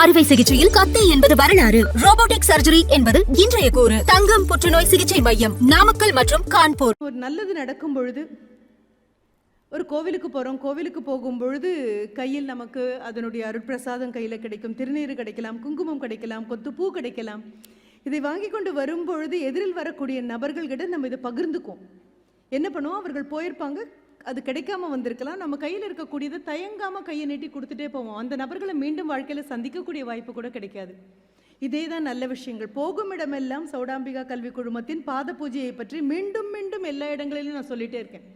அறுவை சிகிச்சையில் கத்தி என்பது வரலாறு. ரோபோட்டிக் சர்ஜரி என்பது இன்றைய கூறு. தங்கம் புற்றுநோய் சிகிச்சை மையம் நாமக்கல் மற்றும் கான்பூர். ஒரு நல்லது நடக்கும் பொழுது ஒரு கோவிலுக்கு போகிறோம் கோவிலுக்கு போகும் பொழுது கையில் நமக்கு அதனுடைய அருட்பிரசாதம் கையில் கிடைக்கும். திருநீர் கிடைக்கலாம் குங்குமம் கிடைக்கலாம் கொத்து பூ கிடைக்கலாம். இதை வாங்கி கொண்டு வரும் பொழுது எதிரில் வரக்கூடிய நபர்கள்கிட்ட நம்ம இதை பகிர்ந்துக்குவோம். என்ன பண்ணுவோம்? அவர்கள் போயிருப்பாங்க. அது கிடைக்காம வந்திருக்கலாம். நம்ம கையில் இருக்கக்கூடியதை தயங்காமல் கையை நீட்டி கொடுத்துட்டே போவோம். அந்த நபர்களை மீண்டும் வாழ்க்கையில் சந்திக்கக்கூடிய வாய்ப்பு கூட கிடைக்காது. இதே தான் நல்ல விஷயங்கள். போகும் இடமெல்லாம் சௌடாம்பிகா கல்வி குழுமத்தின் பாத பூஜையை பற்றி மீண்டும் மீண்டும் எல்லா இடங்களிலும் நான் சொல்லிட்டே இருக்கேன்.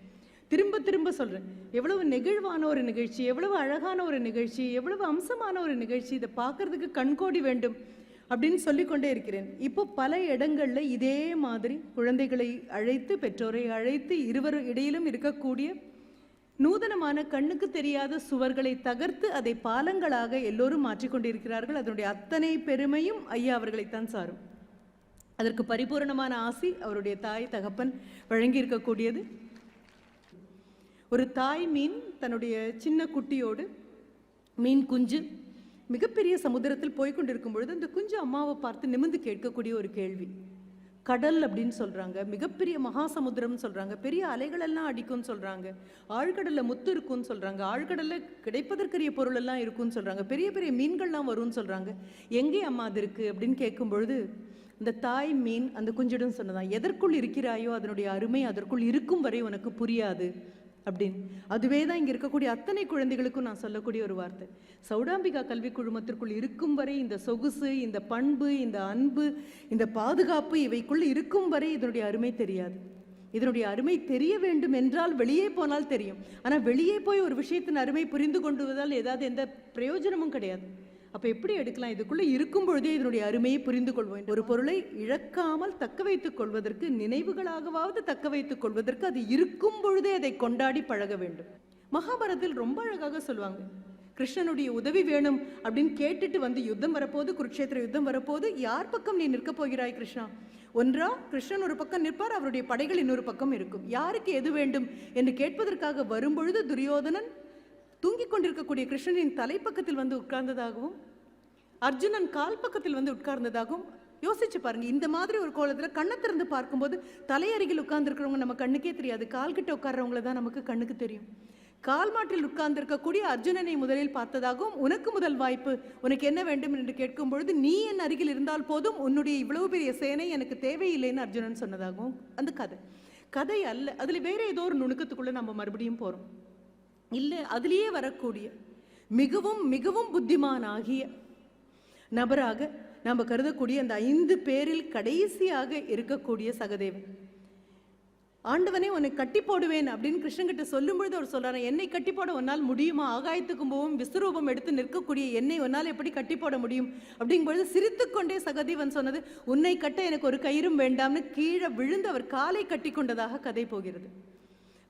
திரும்ப திரும்ப சொல்கிறேன் எவ்வளவு நெகிழ்வான ஒரு நிகழ்ச்சி எவ்வளவு அழகான ஒரு நிகழ்ச்சி எவ்வளவு அம்சமான ஒரு நிகழ்ச்சி இதை பார்க்கறதுக்கு கண்கோடி வேண்டும். அப்படின்னு சொல்லிக்கொண்டே இருக்கிறேன். இப்போ பல இடங்களில் இதே மாதிரி குழந்தைகளை அழைத்து பெற்றோரை அழைத்து இருவர் இடையிலும் இருக்கக்கூடிய நூதனமான கண்ணுக்கு தெரியாத சுவர்களை தகர்த்து அதை பாலங்களாக எல்லோரும் மாற்றிக்கொண்டிருக்கிறார்கள் அதனுடைய அத்தனை பெருமையும் ஐயா அவர்களைத்தான் சாரும். அதற்கு பரிபூரணமான ஆசி அவருடைய தாய் தகப்பன் வழங்கி இருக்கக்கூடியது ஒரு தாய் மீன் தன்னுடைய சின்ன குட்டியோடு மீன் குஞ்சு மிகப்பெரிய சமுத்திரத்தில் போய்கொண்டிருக்கும் பொழுது அந்த குஞ்சு அம்மாவை பார்த்து நிமிந்து கேட்கக்கூடிய ஒரு கேள்வி. கடல் அப்படின்னு சொல்கிறாங்க மிகப்பெரிய மகா சமுத்திரம்னு பெரிய அலைகளெல்லாம் அடிக்கும்னு சொல்கிறாங்க ஆழ்கடலில் முத்து இருக்கும்னு சொல்கிறாங்க ஆழ்கடலில் கிடைப்பதற்குரிய பொருள் எல்லாம் இருக்கும்னு சொல்கிறாங்க பெரிய பெரிய மீன்கள்லாம் வரும்னு சொல்கிறாங்க எங்கே அம்மா அது இருக்குது அப்படின்னு கேட்கும் பொழுது இந்த தாய் மீன் அந்த குஞ்சிடம் சொன்னதான் எதற்குள் இருக்கிறாயோ அதனுடைய அருமை அதற்குள் இருக்கும் வரை உனக்கு புரியாது. அப்படின்னு. அதுவே தான் இங்கே இருக்கக்கூடிய அத்தனை குழந்தைகளுக்கும் நான் சொல்லக்கூடிய ஒரு வார்த்தை. சௌடாம்பிகா கல்வி குழுமத்திற்குள் இருக்கும் வரை இந்த சொகுசு இந்த பண்பு இந்த அன்பு இந்த பாதுகாப்பு இவைக்குள் இருக்கும் வரை இதனுடைய அருமை தெரியாது. இதனுடைய அருமை தெரிய வேண்டும் என்றால் வெளியே போனால் தெரியும். ஆனால் வெளியே போய் ஒரு விஷயத்தின் அருமை புரிந்து கொண்டுவதால் ஏதாவது எந்த பிரயோஜனமும் கிடையாது. அப்போ எப்படி எடுக்கலாம்? இதுக்குள்ளே இருக்கும் பொழுதே இதனுடைய அருமையை புரிந்து கொள்வோம் ஒரு பொருளை இழக்காமல் தக்க வைத்துக் கொள்வதற்கு நினைவுகளாகவாவது தக்க வைத்துக் கொள்வதற்கு அது இருக்கும் பொழுதே அதை கொண்டாடி பழக வேண்டும். மகாபாரதத்தில் ரொம்ப அழகாக சொல்லுவாங்க கிருஷ்ணனுடைய உதவி வேணும் அப்படின்னு கேட்டுட்டு வந்து யுத்தம் வரப்போது குருட்சேத்திர யுத்தம் வரப்போது யார் பக்கம் நீ நிற்கப் போகிறாய் கிருஷ்ணா? ஒன்றா கிருஷ்ணன் ஒரு பக்கம் நிற்பார் அவருடைய படைகள் இன்னொரு பக்கம் இருக்கும். யாருக்கு எது வேண்டும்? என்று கேட்பதற்காக வரும்பொழுது துரியோதனன் தூங்கிக் கொண்டிருக்கக்கூடிய கிருஷ்ணனின் தலைப்பக்கத்தில் வந்து உட்கார்ந்ததாகவும் அர்ஜுனன் கால் பக்கத்தில் வந்து உட்கார்ந்ததாகவும் யோசிச்சு பாருங்க. இந்த மாதிரி ஒரு கோலத்தில் கண்ணை திறந்து பார்க்கும்போது தலையருகில் உட்கார்ந்துருக்கிறவங்க நம்ம கண்ணுக்கே தெரியாது. கால் கிட்ட உட்கார்றவங்கள தான் நமக்கு கண்ணுக்கு தெரியும். கால் மாட்டில் உட்கார்ந்திருக்கக்கூடிய அர்ஜுனனை முதலில் பார்த்ததாகவும் உனக்கு முதல் வாய்ப்பு உனக்கு என்ன வேண்டும்? என்று கேட்கும் பொழுது நீ என் அருகில் இருந்தால் போதும் உன்னுடைய இவ்வளவு பெரிய சேனை எனக்கு தேவையில்லைன்னு அர்ஜுனன் சொன்னதாகவும் அந்த கதை. கதை அல்ல. அதில் வேற ஏதோ ஒரு நுணுக்கத்துக்குள்ளே நம்ம மறுபடியும் போகிறோம் இல்லை அதிலேயே வரக்கூடிய மிகவும் மிகவும் புத்திமானாகிய நபராக நாம் கருதக்கூடிய அந்த ஐந்து பேரில் கடைசியாக இருக்கக்கூடிய சகதேவன். ஆண்டவனே உன்னை கட்டி போடுவேன் அப்படின்னு கிருஷ்ணன்கிட்ட சொல்லும்பொழுது அவர் சொல்கிறார் என்னை கட்டி போட உன்னால் முடியுமா? ஆகாயத்துக்கும் போவும் விஸ்வரூபம் எடுத்து நிற்கக்கூடிய என்னை உன்னால் எப்படி கட்டி போட முடியும்? அப்படிங்கும்பொழுது சிரித்துக்கொண்டே சகதேவன் சொன்னது உன்னை கட்ட எனக்கு ஒரு கயிறும் வேண்டாம்னு கீழே விழுந்து அவர் காலை கட்டி கொண்டதாக கதை போகிறது.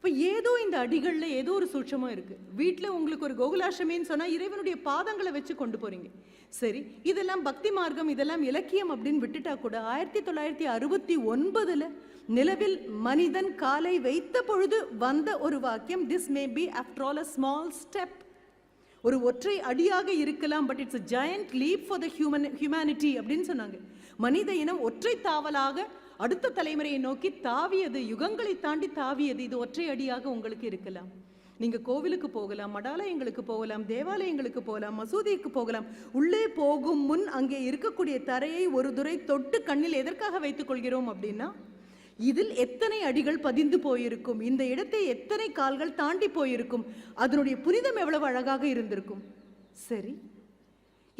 இப்போ ஏதோ இந்த அடிகளில் ஏதோ ஒரு சூட்சமாக இருக்குது வீட்டில் உங்களுக்கு ஒரு கோகுலாஷ்டமின்னு சொன்னால் இறைவனுடைய பாதங்களை வச்சு கொண்டு போகிறீங்க சரி இதெல்லாம் பக்தி மார்க்கம் இதெல்லாம் இலக்கியம் அப்படின்னு விட்டுட்டா கூட ஆயிரத்தி தொள்ளாயிரத்தி அறுபத்தி ஒன்பதில் நிலவில் மனிதன் காலை வைத்த பொழுது வந்த ஒரு வாக்கியம் this may be after all a small step ஒரு ஒற்றை அடியாக இருக்கலாம் but it's a giant leap for the human humanity அப்படின்னு சொன்னாங்க. மனித இனம் ஒற்றை தாவலாக அடுத்த தலைமுறையை நோக்கி தாவியது யுகங்களை தாண்டி தாவியது இது ஒற்றை அடியாக உங்களுக்கு இருக்கலாம். நீங்கள் கோவிலுக்கு போகலாம் மடாலயங்களுக்கு போகலாம் தேவாலயங்களுக்கு போகலாம் மசூதிக்கு போகலாம் உள்ளே போகும் முன் அங்கே இருக்கக்கூடிய தரையை ஒரு துறை தொட்டு கண்ணில் எதற்காக வைத்துக் கொள்கிறோம் அப்படின்னா இதில் எத்தனை அடிகள் பதிந்து போயிருக்கும் இந்த இடத்தை எத்தனை கால்கள் தாண்டி போயிருக்கும் அதனுடைய புனிதம் எவ்வளவு அழகாக இருந்திருக்கும். சரி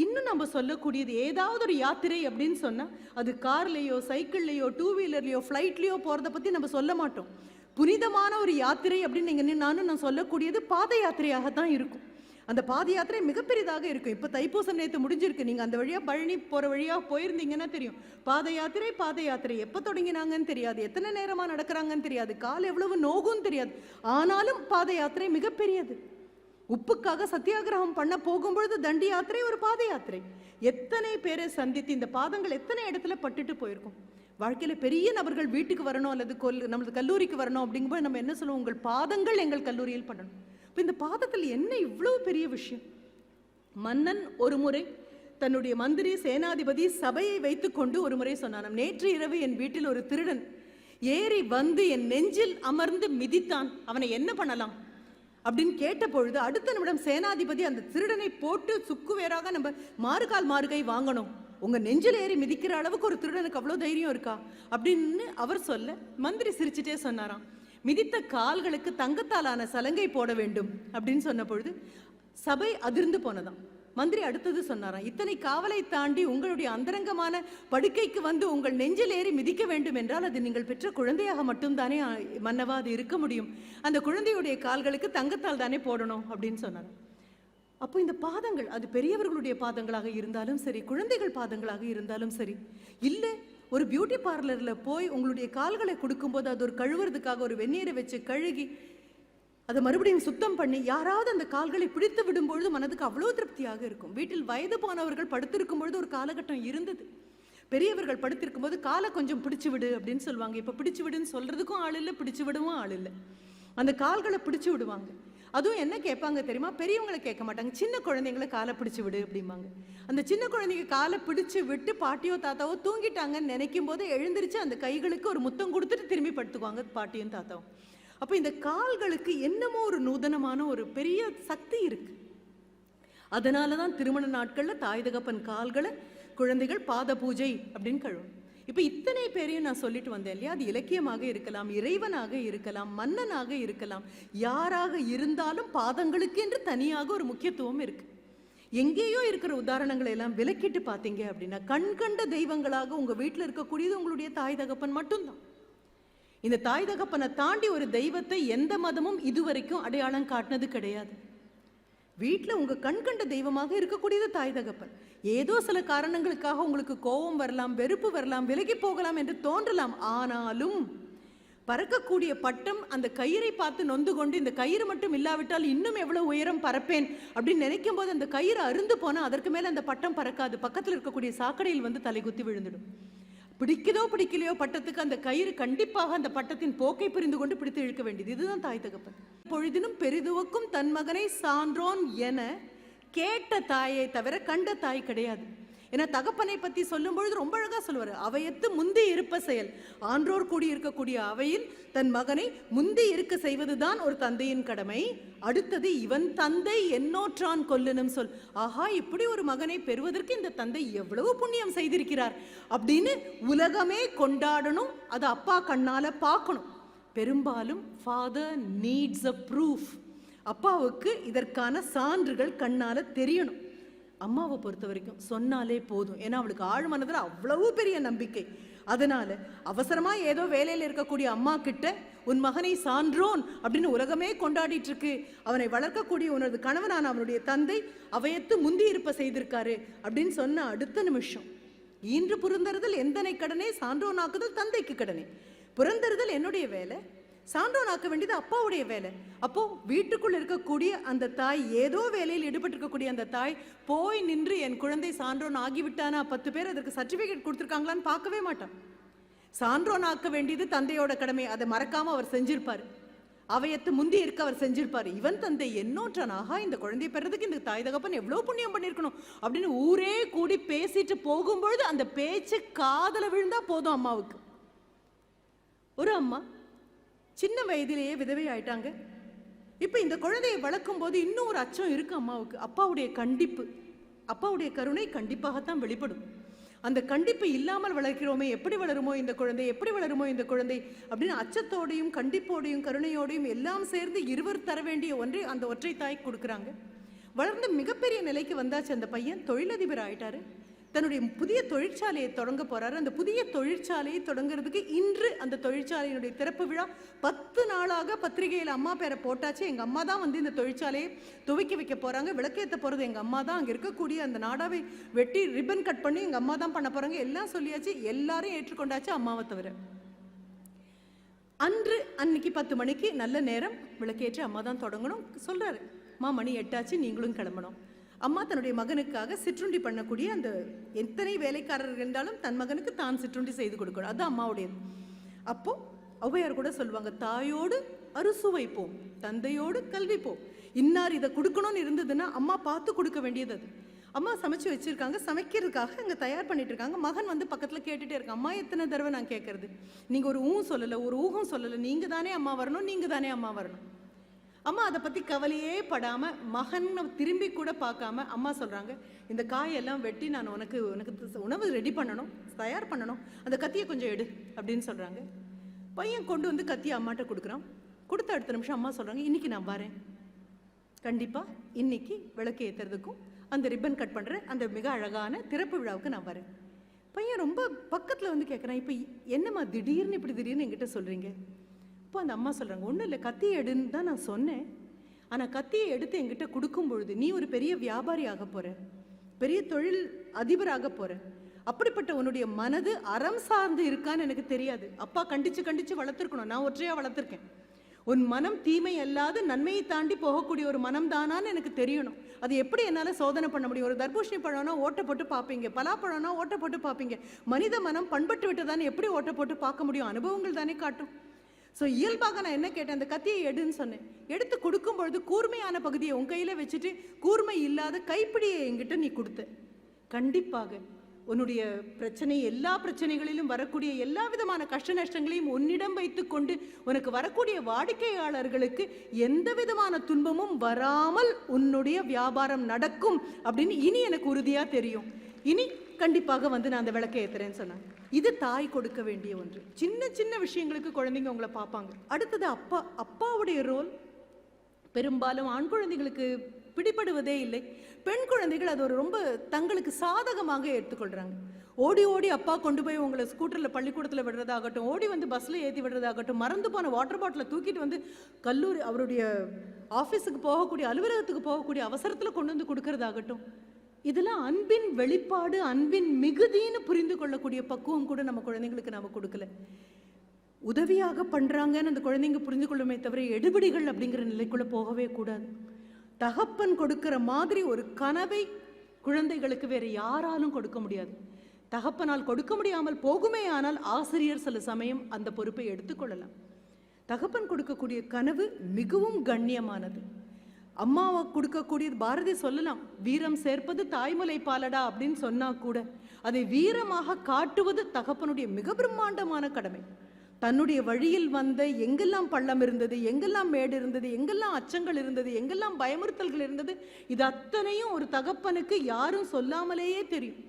இன்னும் நம்ம சொல்லக்கூடியது ஏதாவது ஒரு யாத்திரை அப்படின்னு சொன்னால் அது கார்லேயோ சைக்கிள்லேயோ டூ வீலர்லேயோ ஃப்ளைட்லேயோ போகிறத பற்றி நம்ம சொல்ல மாட்டோம். புனிதமான ஒரு யாத்திரை அப்படின்னு நீங்கள் நானும் நான் சொல்லக்கூடியது பாத யாத்திரையாக தான் இருக்கும். அந்த பாத யாத்திரை மிகப்பெரியதாக இருக்கும். இப்போ தைப்பூசம் நேற்று முடிஞ்சிருக்கு. நீங்கள் அந்த வழியாக பழனி போகிற வழியாக போயிருந்தீங்கன்னா தெரியும். பாத யாத்திரை பாத யாத்திரை எப்போ தொடங்கினாங்கன்னு தெரியாது. எத்தனை நேரமாக நடக்கிறாங்கன்னு தெரியாது. கால் எவ்வளவு நோகும்னு தெரியாது. ஆனாலும் பாத யாத்திரை மிகப்பெரியது உப்புக்காக சத்தியாகிரகம் பண்ண போகும்பொழுது தண்டி யாத்திரை ஒரு பாத யாத்திரை எத்தனை பேரை சந்தித்து இந்த பாதங்கள் எத்தனை இடத்துல பட்டுட்டு போயிருக்கும்? வாழ்க்கையில் பெரிய நபர்கள் வீட்டுக்கு வரணும் அல்லது கொல் நமது கல்லூரிக்கு வரணும் அப்படிங்கும்போது நம்ம என்ன சொல்லுவோம்? உங்கள் பாதங்கள் எங்கள் கல்லூரியில் பண்ணணும் இப்போ இந்த பாதத்தில் என்ன இவ்வளவு பெரிய விஷயம்? மன்னன் ஒரு முறை தன்னுடைய மந்திரி சேனாதிபதி சபையை வைத்துக்கொண்டு ஒரு முறை சொன்னான் நேற்று இரவு என் வீட்டில் ஒரு திருடன் ஏறி வந்து என் நெஞ்சில் அமர்ந்து மிதித்தான். அவனை என்ன பண்ணலாம்? அப்படின்னு கேட்ட பொழுது அடுத்த நிமிடம் சேனாதிபதி அந்த திருடனை போட்டு சுக்கு வேறாக நம்ம மாறுகால் மாறுகை வாங்கணும். உங்க நெஞ்சில் ஏறி மிதிக்கிற அளவுக்கு ஒரு திருடனுக்கு அவ்வளோ தைரியம் இருக்கா? அப்படின்னு அவர் சொல்ல மந்திரி சிரிச்சிட்டே சொன்னாராம். மிதித்த கால்களுக்கு தங்கத்தாலான சலங்கை போட வேண்டும் அப்படின்னு சொன்ன பொழுது சபை அதிர்ந்து போனதாம். மந்திரி அடுத்தது சொன்னாராம் இத்தனை காவலை தாண்டி உங்களுடைய அந்தரங்கமான படுக்கைக்கு வந்து உங்கள் நெஞ்சில் ஏறி மிதிக்க வேண்டும் என்றால் அது நீங்கள் பெற்ற குழந்தையாக மட்டும்தானே மன்னவா அது இருக்க முடியும். அந்த குழந்தையுடைய கால்களுக்கு தங்கத்தால் தானே போடணும் அப்படின்னு சொன்னார் அப்போ இந்த பாதங்கள் அது பெரியவர்களுடைய பாதங்களாக இருந்தாலும் சரி குழந்தைகள் பாதங்களாக இருந்தாலும் சரி இல்லை ஒரு பியூட்டி பார்லரில் போய் உங்களுடைய கால்களை கொடுக்கும்போது அது ஒரு கழுவுறதுக்காக ஒரு வெந்நீரை வச்சு கழுகி அதை மறுபடியும் சுத்தம் பண்ணி யாராவது அந்த கால்களை பிடித்து விடும்பொழுது மனதுக்கு அவ்வளோ திருப்தியாக இருக்கும். வீட்டில் வயது போனவர்கள் படுத்திருக்கும் பொழுது ஒரு காலகட்டம் இருந்தது. பெரியவர்கள் படுத்திருக்கும் போது காலை கொஞ்சம் பிடிச்சு விடு அப்படின்னு சொல்லுவாங்க. இப்போ பிடிச்சு விடுன்னு சொல்றதுக்கும் ஆள் இல்லை பிடிச்சு விடவும் ஆள் இல்லை. அந்த கால்களை பிடிச்சு விடுவாங்க. அதுவும் என்ன கேட்பாங்க தெரியுமா? பெரியவங்களை கேட்க மாட்டாங்க. சின்ன குழந்தைங்களை காலை பிடிச்சி விடு அப்படிம்பாங்க. அந்த சின்ன குழந்தைங்க காலை பிடிச்சு விட்டு பாட்டியோ தாத்தாவோ தூங்கிட்டாங்கன்னு நினைக்கும் போது எழுந்திரிச்சு அந்த கைகளுக்கு ஒரு முத்தம் கொடுத்துட்டு திரும்பி படுத்துக்குவாங்க பாட்டியும் தாத்தாவும். அப்போ இந்த கால்களுக்கு என்னமோ ஒரு நூதனமான ஒரு பெரிய சக்தி இருக்கு. அதனால தான் திருமண நாட்களில் தாய் தகப்பன் கால்களை குழந்தைகள் பாத பூஜை அப்படின்னு கழுவும். இப்போ இத்தனை பேரையும் நான் சொல்லிட்டு வந்தேன் இல்லையா? அது இலக்கியமாக இருக்கலாம் இறைவனாக இருக்கலாம் மன்னனாக இருக்கலாம் யாராக இருந்தாலும் பாதங்களுக்கு என்று தனியாக ஒரு முக்கியத்துவம் இருக்கு. எங்கேயோ இருக்கிற உதாரணங்களை எல்லாம் விலக்கிட்டு பார்த்தீங்க அப்படின்னா கண்கண்ட தெய்வங்களாக உங்கள் வீட்டில் இருக்கக்கூடியது உங்களுடைய தாய் தகப்பன் மட்டும்தான். இந்த தாய் தகப்பனை தாண்டி ஒரு தெய்வத்தை எந்த மதமும் இதுவரைக்கும் அடையாளம் காட்டினது கிடையாது. வீட்டில் உங்க கண் கண்ட தெய்வமாக இருக்கக்கூடியது தாய் தகப்பன். ஏதோ சில காரணங்களுக்காக உங்களுக்கு கோபம் வரலாம் வெறுப்பு வரலாம் விலகி போகலாம் என்று தோன்றலாம். ஆனாலும் பறக்கக்கூடிய பட்டம் அந்த கயிறை பார்த்து நொந்து கொண்டு இந்த கயிறு மட்டும் இல்லாவிட்டால் இன்னும் எவ்வளவு உயரம் பறப்பேன் அப்படின்னு நினைக்கும் போது அந்த கயிறு அருந்து போனால் அதற்கு மேலே அந்த பட்டம் பறக்காது. பக்கத்தில் இருக்கக்கூடிய சாக்கடையில் வந்து தலைகுத்தி விழுந்துடும். பிடிக்குதோ பிடிக்கலையோ பட்டத்துக்கு அந்த கயிறு கண்டிப்பாக அந்த பட்டத்தின் போக்கை புரிந்து கொண்டு பிடித்து இழுக்க வேண்டியது. இதுதான் தாய் தகப்பன். பொழுதினும் பெரிதுவக்கும் தன் மகனை சான்றோன் என கேட்ட தாயை தவிர கண்ட தாய் கிடையாது. ஏன்னா தகப்பனை பற்றி சொல்லும் பொழுது ரொம்ப அழகாக சொல்லுவார். அவையத்து முந்தி இருப்ப செயல். ஆன்றோர் கூடி இருக்கக்கூடிய அவையில் தன் மகனை முந்தி இருக்க செய்வதுதான் ஒரு தந்தையின் கடமை. அடுத்தது இவன் தந்தை என்னோற்றான் கொல்லுனும் சொல். ஆஹா இப்படி ஒரு மகனை பெறுவதற்கு இந்த தந்தை எவ்வளவு புண்ணியம் செய்திருக்கிறார். அப்படின்னு உலகமே கொண்டாடணும் அது அப்பா கண்ணால் பார்க்கணும். பெரும்பாலும் ஃபாதர் நீட்ஸ் அ ப்ரூஃப் அப்பாவுக்கு இதற்கான சான்றுகள் கண்ணால் தெரியணும். அம்மாவை பொறுத்த வரைக்கும் சொன்னாலே போதும். ஏன்னா அவளுக்கு ஆழ்மனதில் அவ்வளவு பெரிய நம்பிக்கை. அதனால அவசரமா ஏதோ வேலையில் இருக்கக்கூடிய அம்மா கிட்ட உன் மகனை சான்றோன் அப்படின்னு உலகமே கொண்டாடிட்டு இருக்கு அவனை வளர்க்கக்கூடிய உனது கணவனான அவனுடைய தந்தை அவையத்து முந்தி இருப்ப செய்திருக்காரு அப்படின்னு சொன்ன அடுத்த நிமிஷம். ஈன்று புரிந்தறுதல் எந்தனை கடனே சான்றோனாக்குதல் தந்தைக்கு கடனே. புறந்தறுதல் என்னுடைய வேலை சான்றோன் ஆக்க வேண்டியது அப்பாவுடைய வேலை. அப்போ வீட்டுக்குள் இருக்கக்கூடிய அந்த தாய் ஏதோ வேலையில் ஈடுபட்டிருக்கக்கூடிய அந்த தாய் போய் நின்று என் குழந்தை சான்றோன் ஆகிவிட்டானா? பத்து பேர் அதற்கு சர்டிபிகேட் கொடுத்துருக்காங்களான்னு பார்க்கவே மாட்டான். சான்றோன் ஆக்க வேண்டியது தந்தையோட கடமை. அதை மறக்காம அவர் செஞ்சிருப்பார். அவையத்து முந்தி இருக்க அவர் செஞ்சிருப்பார். இவன் தந்தை என்னோற்றான் ஆகா இந்த குழந்தையை பெறதுக்கு இந்த தாய் தகப்பன் எவ்வளோ புண்ணியம் பண்ணியிருக்கணும்? அப்படின்னு ஊரே கூடி பேசிட்டு போகும்பொழுது அந்த பேச்சு காதல விழுந்தா போதும் அம்மாவுக்கு. ஒரு அம்மா சின்ன வயதிலேயே விதவை ஆயிட்டாங்க. இப்போ இந்த குழந்தையை வளர்க்கும் போது இன்னும் ஒரு அச்சம் இருக்கு அம்மாவுக்கு. அப்பாவுடைய கண்டிப்பு அப்பாவுடைய கருணை கண்டிப்பாகத்தான் வெளிப்படும். அந்த கண்டிப்பு இல்லாமல் வளர்க்கிறோமே எப்படி வளருமோ இந்த குழந்தை எப்படி வளருமோ இந்த குழந்தை அப்படின்னு அச்சத்தோடையும் கண்டிப்போடையும் கருணையோடையும் எல்லாம் சேர்ந்து இருவர் தர வேண்டிய ஒன்றை அந்த ஒற்றை தாய் கொடுக்குறாங்க. வளர்ந்து மிகப்பெரிய நிலைக்கு வந்தாச்சு அந்த பையன். தொழிலதிபர் ஆயிட்டாரு. தன்னுடைய புதிய தொழிற்சாலையை தொடங்க போறாரு. அந்த புதிய தொழிற்சாலையை தொடங்குறதுக்கு இன்று அந்த தொழிற்சாலையினுடைய திறப்பு விழா பத்து நாளாக பத்திரிகையில் அம்மா பேரை போட்டாச்சு. எங்க அம்மா தான் வந்து இந்த தொழிற்சாலையை துவக்கி வைக்க போறாங்க. விளக்கேற்ற போறது எங்க அம்மா தான் அங்கே இருக்கக்கூடிய அந்த நாடாவை வெட்டி ரிப்பன் கட் பண்ணி எங்க அம்மா தான் பண்ண போறாங்க. எல்லாம் சொல்லியாச்சு. எல்லாரும் ஏற்றுக்கொண்டாச்சு அம்மாவை தவிர. அன்று அன்னைக்கு பத்து மணிக்கு நல்ல நேரம். விளக்கேற்று அம்மா தான் தொடங்கணும். சொல்றாரு. அம்மா மணி எட்டாச்சு. நீங்களும் கிளம்பணும். அம்மா தன்னுடைய மகனுக்காக சிற்றுண்டி பண்ணக்கூடிய அந்த எத்தனை வேலைக்காரர்கள் இருந்தாலும் தன் மகனுக்கு தான் சிற்றுண்டி செய்து கொடுக்கணும். அது அம்மாவுடையது. அப்போ ஔவையார் கூட சொல்லுவாங்க தாயோடு அறுசுவைப்போம் தந்தையோடு கல்விப்போம். இன்னார் இதை கொடுக்கணும்னு இருந்ததுன்னா அம்மா பார்த்து கொடுக்க வேண்டியது அது. அம்மா சமைச்சு வச்சிருக்காங்க சமைக்கிறதுக்காக அங்கே தயார் பண்ணிட்டு இருக்காங்க. மகன் வந்து பக்கத்தில் கேட்டுகிட்டே இருக்கான் அம்மா எத்தனை தடவை நான் கேட்கறது நீங்கள் ஒரு ஊ சொல்லலை ஒரு ஊகம் சொல்லலை நீங்கள் தானே அம்மா வரணும் நீங்கள் தானே அம்மா வரணும். அம்மா அதை பற்றி கவலையே படாமல் மகனை திரும்பி கூட பார்க்காம அம்மா சொல்கிறாங்க இந்த காயெல்லாம் வெட்டி நான் உனக்கு உனக்கு உணவு ரெடி பண்ணணும் தயார் பண்ணணும். அந்த கத்தியை கொஞ்சம் எடு அப்படின்னு சொல்கிறாங்க பையன் கொண்டு வந்து கத்தியை அம்மாட்ட கொடுக்குறான். கொடுத்த அடுத்த நிமிஷம் அம்மா சொல்கிறாங்க இன்றைக்கி நான் வரேன். கண்டிப்பாக இன்னைக்கு விளக்கு ஏற்றுறதுக்கும் அந்த ரிப்பன் கட் பண்ணுற அந்த மிக அழகான திறப்பு விழாவுக்கு நான் வரேன். பையன் ரொம்ப பக்கத்தில் வந்து கேட்குறான் இப்போ என்னம்மா திடீர்னு இப்படி திடீர்னு என்கிட்ட சொல்கிறீங்க அப்போ அந்த அம்மா சொல்கிறாங்க ஒன்றும் இல்லை கத்தியை எடுன்னு தான் நான் சொன்னேன். ஆனால் கத்தியை எடுத்து என்கிட்ட கொடுக்கும் பொழுது நீ ஒரு பெரிய வியாபாரி ஆக போகிற பெரிய தொழில் அதிபராக போகிற அப்படிப்பட்ட உன்னுடைய மனது அறம் சார்ந்து இருக்கான்னு எனக்கு தெரியாது. அப்பா கண்டிச்சு கண்டிச்சு வளர்த்துருக்கணும். நான் ஒற்றையாக வளர்த்துருக்கேன். உன் மனம் தீமை அல்லாது நன்மையை தாண்டி போகக்கூடிய ஒரு மனம் தானான்னு எனக்கு தெரியணும். அது எப்படி என்னால் சோதனை பண்ண முடியும்? ஒரு தர்பூஷணி பழம்னா ஓட்டை போட்டு பார்ப்பீங்க பலாப்பழம்னா ஓட்டை போட்டு பார்ப்பீங்க மனித மனம் பண்பட்டு விட்டதானே எப்படி ஓட்டை போட்டு பார்க்க முடியும்? அனுபவங்கள் தானே காட்டும். ஸோ இயல்பாக நான் என்ன கேட்டேன்? அந்த கத்தியை எடுன்னு சொன்னேன். எடுத்து கொடுக்கும் பொழுது கூர்மையான பகுதியை உன் கையில் வச்சுட்டு கூர்மை இல்லாத கைப்பிடியை என்கிட்ட நீ கொடுத்த. கண்டிப்பாக உன்னுடைய பிரச்சனை எல்லா பிரச்சனைகளிலும் வரக்கூடிய எல்லா விதமான கஷ்ட நஷ்டங்களையும் உன்னிடம் வைத்துக்கொண்டு உனக்கு வரக்கூடிய வாடிக்கையாளர்களுக்கு எந்த விதமான துன்பமும் வராமல் உன்னுடைய வியாபாரம் நடக்கும் அப்படின்னு இனி எனக்கு உறுதியாக தெரியும். இனி கண்டிப்பாக வந்து நான் அந்த விளக்கை ஏற்றுறேன்னு சொன்னாங்க. இது தாய் கொடுக்க வேண்டிய ஒன்று. சின்ன சின்ன விஷயங்களுக்கு குழந்தைங்க உங்களை பார்ப்பாங்க. அடுத்தது அப்பா அப்பாவுடைய ரோல் பெரும்பாலும் ஆண் குழந்தைகளுக்கு பிடிபடுவதே இல்லை. பெண் குழந்தைகள் அது ஒரு ரொம்ப தங்களுக்கு சாதகமாக எடுத்துக்கொள்கிறாங்க ஓடி ஓடி அப்பா கொண்டு போய் உங்களை ஸ்கூட்டரில் பள்ளிக்கூடத்தில் விடுறதாகட்டும் ஓடி வந்து பஸ்ஸில் ஏற்றி விடுறதாகட்டும் மறந்து போன வாட்டர் பாட்டிலை தூக்கிட்டு வந்து கல்லூரி அவருடைய ஆஃபீஸுக்கு போகக்கூடிய அலுவலகத்துக்கு போகக்கூடிய அவசரத்தில் கொண்டு வந்து கொடுக்கறதாகட்டும். இதில் அன்பின் வெளிப்பாடு அன்பின் மிகுதின்னு புரிந்து கொள்ளக்கூடிய பக்குவம் கூட நம்ம குழந்தைங்களுக்கு நாம் கொடுக்கல. உதவியாக பண்ணுறாங்கன்னு அந்த குழந்தைங்க புரிந்து கொள்ளுமே தவிர எடுபடிகள் அப்படிங்கிற நிலைக்குள்ளே போகவே கூடாது. தகப்பன் கொடுக்கிற மாதிரி ஒரு கனவை குழந்தைகளுக்கு வேறு யாராலும் கொடுக்க முடியாது. தகப்பனால் கொடுக்க முடியாமல் போகுமே ஆனால் ஆசிரியர் சில சமயம் அந்த பொறுப்பை எடுத்துக்கொள்ளலாம் தகப்பன் கொடுக்கக்கூடிய கனவு மிகவும் கண்ணியமானது. அம்மாவை கொடுக்கக்கூடியது பாரதி சொல்லலாம். வீரம் சேர்ப்பது தாய்மலை பாலடா அப்படின்னு சொன்னா கூட அதை வீரமாக காட்டுவது தகப்பனுடைய மிக பிரம்மாண்டமான கடமை. தன்னுடைய வழியில் வந்த எங்கெல்லாம் பள்ளம் இருந்தது எங்கெல்லாம் மேடு இருந்தது எங்கெல்லாம் அச்சங்கள் இருந்தது எங்கெல்லாம் பயமுறுத்தல்கள் இருந்தது இது அத்தனையும் ஒரு தகப்பனுக்கு யாரும் சொல்லாமலேயே தெரியும்.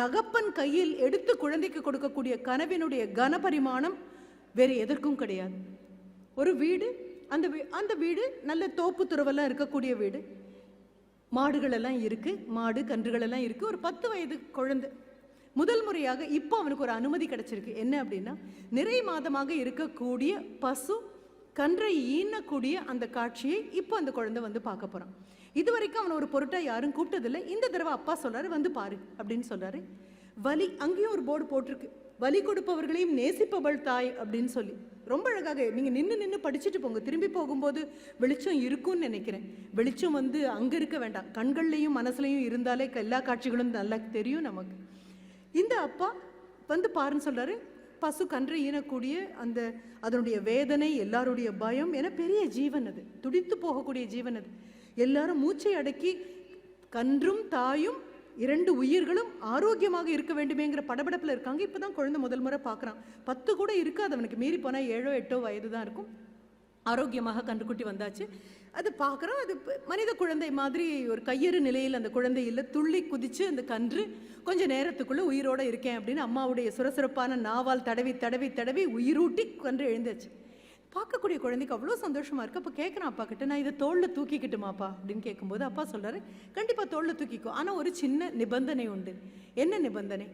தகப்பன் கையில் எடுத்து குழந்தைக்கு கொடுக்கக்கூடிய கனவினுடைய கனபரிமாணம் வேறு எதற்கும் கிடையாது. ஒரு வீடு அந்த வீ அந்த வீடு நல்ல தோப்பு துறவெல்லாம் இருக்கக்கூடிய வீடு. மாடுகளெல்லாம் இருக்குது மாடு கன்றுகளெல்லாம் இருக்குது ஒரு பத்து வயது குழந்தை. முதல் முறையாக இப்போ அவனுக்கு ஒரு அனுமதி கிடைச்சிருக்கு. என்ன அப்படின்னா நிறை மாதமாக இருக்கக்கூடிய பசு கன்றை ஈனக்கூடிய அந்த காட்சியை இப்போ அந்த குழந்தை வந்து பார்க்க போகிறான் இது வரைக்கும் அவனை ஒரு பொருட்டாக யாரும் கூப்பிட்டதில்லை. இந்த தடவை அப்பா சொல்கிறாரு வந்து பாரு அப்படின்னு சொல்கிறாரு வலி அங்கேயும் ஒரு போர்டு போட்டிருக்கு. வலி கொடுப்பவர்களையும் நேசிப்பவள் தாய் அப்படின்னு சொல்லி. ரொம்ப அழகாக நீங்கள் நின்று நின்று படிச்சுட்டு போங்க. திரும்பி போகும்போது வெளிச்சம் இருக்கும்னு நினைக்கிறேன். வெளிச்சம் வந்து அங்கே இருக்க வேண்டாம். கண்கள்லையும் மனசுலையும் இருந்தாலே எல்லா காட்சிகளும் நல்லா தெரியும் நமக்கு. இந்த அப்பா வந்து பாருன்னு சொல்கிறாரு பசு கன்று ஈனக்கூடிய அந்த அதனுடைய வேதனை எல்லாருடைய பயம் என பெரிய ஜீவன் அது. துடித்து போகக்கூடிய ஜீவன் அது. எல்லாரும் மூச்சை அடக்கி கன்றும் தாயும் இரண்டு உயிர்களும் ஆரோக்கியமாக இருக்க வேண்டுமேங்கிற படபடப்பில் இருக்காங்க. இப்போ தான் குழந்தை முதல் முறை பார்க்குறான் பத்து கூட இருக்காது அவனுக்கு. மீறி போனால் ஏழோ எட்டோ வயது தான் இருக்கும். ஆரோக்கியமாக கன்றுக்குட்டி வந்தாச்சு. அது பார்க்குறோம் அது மனித குழந்தை மாதிரி ஒரு கையறு நிலையில் அந்த குழந்தை இல்லை துள்ளி குதித்து அந்த கன்று கொஞ்ச நேரத்துக்குள்ளே உயிரோடு இருக்கேன் அப்படின்னு அம்மாவுடைய சுரசுரப்பான நாவால் தடவி தடவி தடவி உயிரூட்டி கன்று எழுந்தாச்சு. பார்க்கக்கூடிய குழந்தைக்கு அவ்வளோ சந்தோஷமா இருக்கு. அப்போ கேட்குறேன் அப்பா கிட்ட நான் இதை தோளில் தூக்கிக்கிட்டுமாப்பா அப்படின்னு கேட்கும்போது அப்பா சொல்றாரு கண்டிப்பா தோளில் தூக்கிக்கும் ஆனா ஒரு சின்ன நிபந்தனை உண்டு. என்ன நிபந்தனை?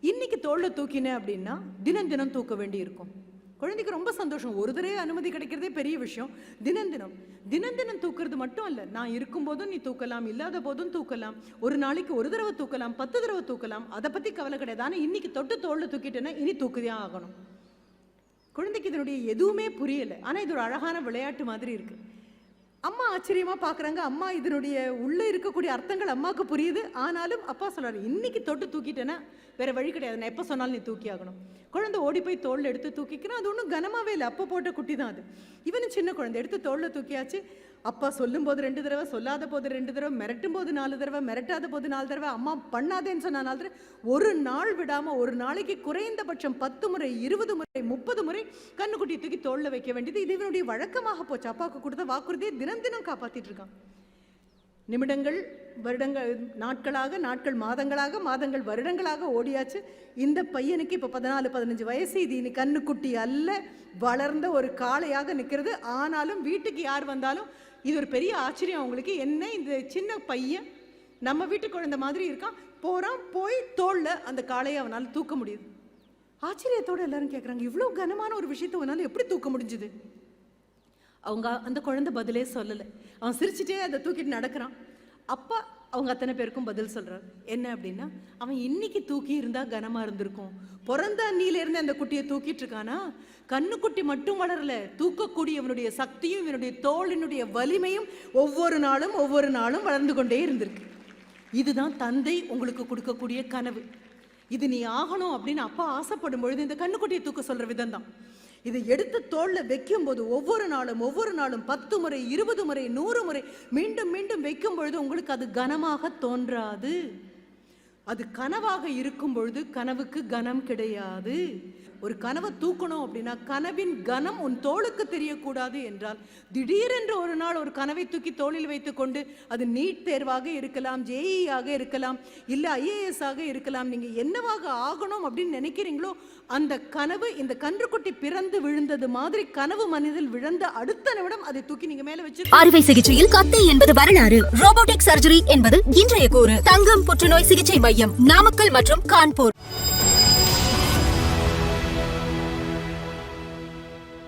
இன்னைக்கு தோளில் தூக்கினேன் அப்படின்னா தினம் தினம் தூக்க வேண்டி இருக்கும். குழந்தைக்கு ரொம்ப சந்தோஷம். ஒரு தடவை அனுமதி கிடைக்கிறதே பெரிய விஷயம். தினம் தினம். தினம் தினம் தூக்குறது மட்டும் அல்ல. நான் இருக்கும்போதும் நீ தூக்கலாம் இல்லாத போதும் தூக்கலாம். ஒரு நாளைக்கு ஒரு தடவை தூக்கலாம் பத்து தடவை தூக்கலாம். அதை பத்தி கவலை கிடையாது. ஆனால் இன்னைக்கு தொட்டு தோளில் தூக்கிட்டேன்னா இனி தூக்குதான் ஆகணும். குழந்தைக்கு இதனுடைய எதுவுமே புரியலை. ஆனால் இது ஒரு அழகான விளையாட்டு மாதிரி இருக்கு. அம்மா ஆச்சரியமா பார்க்குறாங்க அம்மா இதனுடைய உள்ளே இருக்கக்கூடிய அர்த்தங்கள் அம்மாவுக்கு புரியுது. ஆனாலும் அப்பா சொல்கிறார் இன்னைக்கு தொட்டு தூக்கிட்டேன்னா வேற வழி கிடையாது. நான் எப்போ சொன்னாலும் நீ தூக்கி ஆகணும். குழந்தை ஓடி போய் தோளில் எடுத்து தூக்கிக்கணும் அது ஒன்றும் கனமாவே இல்லை. அப்போ போட்ட குட்டி தான் அது. இவனும் சின்ன குழந்தை. எடுத்து தோளில் தூக்கியாச்சு. அப்பா சொல்லும்போது ரெண்டு தடவை சொல்லாத போது ரெண்டு தடவை மிரட்டும் போது நாலு தடவை மிரட்டாத போது நாலு தடவை அம்மா பண்ணாதேன்னு சொன்ன நாலு தடவை. ஒரு நாள் விடாம ஒரு நாளைக்கு குறைந்தபட்சம் பத்து முறை இருபது முறை முப்பது முறை கண்ணுக்குட்டி தூக்கி தோல்ல வைக்க வேண்டியது. இது இவனுடைய வழக்கமாக போச்சு. அப்பாவுக்கு கொடுத்த வாக்குறுதியை தினம் தினம் காப்பாத்திட்டு இருக்கான். நிமிடங்கள் வருடங்கள் நாட்களாக நாட்கள் மாதங்களாக மாதங்கள் வருடங்களாக ஓடியாச்சு. இந்த பையனுக்கு இப்போ பதினாலு பதினஞ்சு வயசு. இது இனி கண்ணுக்குட்டி அல்ல. வளர்ந்த ஒரு காளையாக நிற்கிறது ஆனாலும் வீட்டுக்கு யார் வந்தாலும் இது ஒரு பெரிய ஆச்சரியம் அவங்களுக்கு. என்ன இந்த சின்ன பையன் நம்ம வீட்டு குழந்தை மாதிரி இருக்கான். போகிறான் போய் தோளில் அந்த காளையை அவனால் தூக்க முடியுது. ஆச்சரியத்தோட எல்லாரும் கேட்குறாங்க இவ்வளோ கனமான ஒரு விஷயத்தை உன்னால் எப்படி தூக்க முடிஞ்சுது? அவங்க அந்த குழந்தை பதிலே சொல்லலை. அவன் சிரிச்சிட்டே அதை தூக்கிட்டு நடக்கிறான். அப்பா அவங்க அத்தனை பேருக்கும் பதில் சொல்கிறார் என்ன அப்படின்னா அவன் இன்னைக்கு தூக்கி இருந்தால் கனமாக இருந்திருக்கும். பிறந்த அண்ணியிலேருந்து அந்த குட்டியை தூக்கிட்டு இருக்கானா? கண்ணுக்குட்டி மட்டும் வளரல. தூக்கக்கூடிய இவனுடைய சக்தியும் இவனுடைய தோளினுடைய வலிமையும் ஒவ்வொரு நாளும் ஒவ்வொரு நாளும் வளர்ந்து கொண்டே இருந்திருக்கு. இதுதான் தந்தை உங்களுக்கு கொடுக்கக்கூடிய கனவு. இது நீ ஆகணும் அப்படின்னு அப்பா ஆசைப்படும் பொழுது இந்த கண்ணுக்குட்டியை தூக்க சொல்கிற விதம் தான் இதை எடுத்து தோளில் வைக்கும் போது ஒவ்வொரு நாளும் ஒவ்வொரு நாளும் பத்து முறை இருபது முறை நூறு முறை மீண்டும் மீண்டும் வைக்கும் பொழுது உங்களுக்கு அது கனமாக தோன்றாது. அது கனவாக இருக்கும் பொழுது கனவுக்கு கனம் கிடையாது. ஒரு கனவை தூக்கணும் அப்படின்னா கனவின் கனம் உன் தோளுக்கு தெரியக்கூடாது என்றால் திடீரென்று ஒரு நாள் ஒரு கனவை தூக்கி தோளில் வைத்துக்கொண்டு அது நீட் தேர்வாக இருக்கலாம் ஜேஇ ஆக இருக்கலாம் இல்லை ஐஏஎஸ் ஆக இருக்கலாம் நீங்கள் என்னவாக ஆகணும் அப்படின்னு நினைக்கிறீங்களோ அந்த கனவு இந்த கன்றுக்குட்டி பிறந்து விழுந்தது மாதிரி கனவு மனிதில் விழுந்த அடுத்த நிமிடம் அதை தூக்கி நீங்க மேல வச்சு அறுவை சிகிச்சையில் கத்தை என்பது வரலாறு. ரோபோட்டிக் சர்ஜரி என்பது இன்றைய கூறு. தங்கம் புற்றுநோய் சிகிச்சை மையம் நாமக்கல் மற்றும் கான்பூர்.